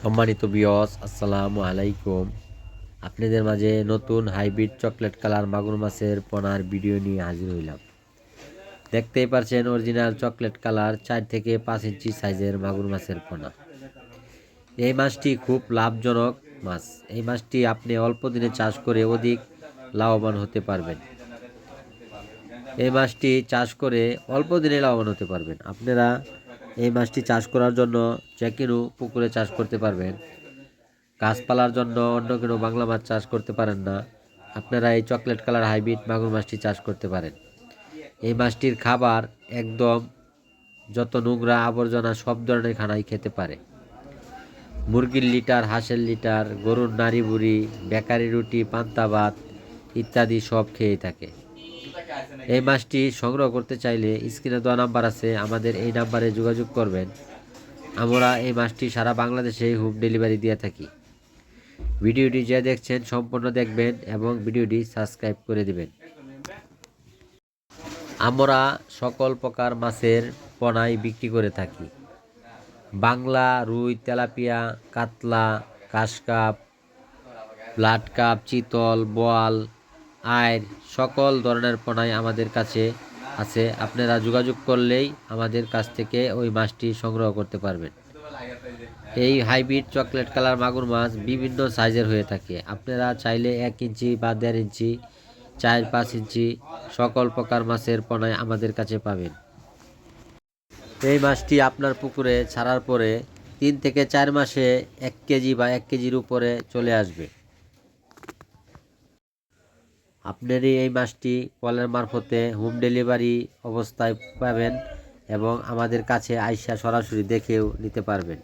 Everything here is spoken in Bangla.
সম্মানিত বিয়স আসসালামু আলাইকুম। আপনাদের মাঝে নতুন হাইব্রিড চকলেট কালার মাগুর মাছের পোনার ভিডিও নিয়ে হাজির হইলাম। দেখতেই পারছেন অরিজিনাল চকলেট কালার চার থেকে পাঁচ ইঞ্চি সাইজের মাগুর মাছের পোনা। এই মাছটি খুব লাভজনক মাছ। এই মাছটি আপনি অল্প দিনে চাষ করে অধিক লাভবান হতে পারবেন। এই মাছটি চাষ করে অল্প দিনে লাভবান হতে পারবেন। আপনারা এই মাছটি চাষ করার জন্য যে কোনো পুকুরে চাষ করতে পারবেন। গাছপালার জন্য অন্য কোনো বাংলা মাছ চাষ করতে পারেন না। আপনারা এই চকলেট কালার হাইব্রিড মাগুর মাছটি চাষ করতে পারেন। এই মাছটির খাবার একদম যত নোংরা আবর্জনা সব ধরনের খানাই খেতে পারে। মুরগির লিটার, হাঁসের লিটার, গরুর নাড়ি বুড়ি বেকারি রুটি, পান্তা ভাত ইত্যাদি সব খেয়ে থাকে। এই মাছটি সংগ্রহ করতে চাইলে স্ক্রিনে দেওয়া নাম্বার আছে, আমাদের এই নাম্বারে যোগাযোগ করবেন। আমরা এই মাছটি সারা বাংলাদেশে হোম ডেলিভারি দিয়ে থাকি। ভিডিওটি যে দেখছেন সম্পূর্ণ দেখবেন এবং ভিডিওটি সাবস্ক্রাইব করে দিবেন। আমরা সকল প্রকার মাছের পোনাই বিক্রি করে থাকি। বাংলা, রুই, তেলাপিয়া, কাতলা, কাশকাপ, ব্লাড কাপ, চিতল, বোয়াল আয়ের সকল ধরনের পোনাই আমাদের কাছে আছে। আপনারা যোগাযোগ করলেই আমাদের কাছ থেকে ওই মাছটি সংগ্রহ করতে পারবেন। এই হাইব্রিড চকলেট কালার মাগুর মাছ বিভিন্ন সাইজের হয়ে থাকে। আপনারা চাইলে এক ইঞ্চি বা দেড় ইঞ্চি, চার পাঁচ ইঞ্চি সকল প্রকার মাছের পোনায় আমাদের কাছে পাবেন। এই মাছটি আপনার পুকুরে ছাড়ার পরে তিন থেকে চার মাসে এক কেজি বা এক কেজির উপরে চলে আসবে। আপনারই এই মাসটি কলের মারফতে হোম ডেলিভারি অবস্থায় পাবেন এবং আমাদের কাছে আইসা সরাসরি দেখেও নিতে পারবেন।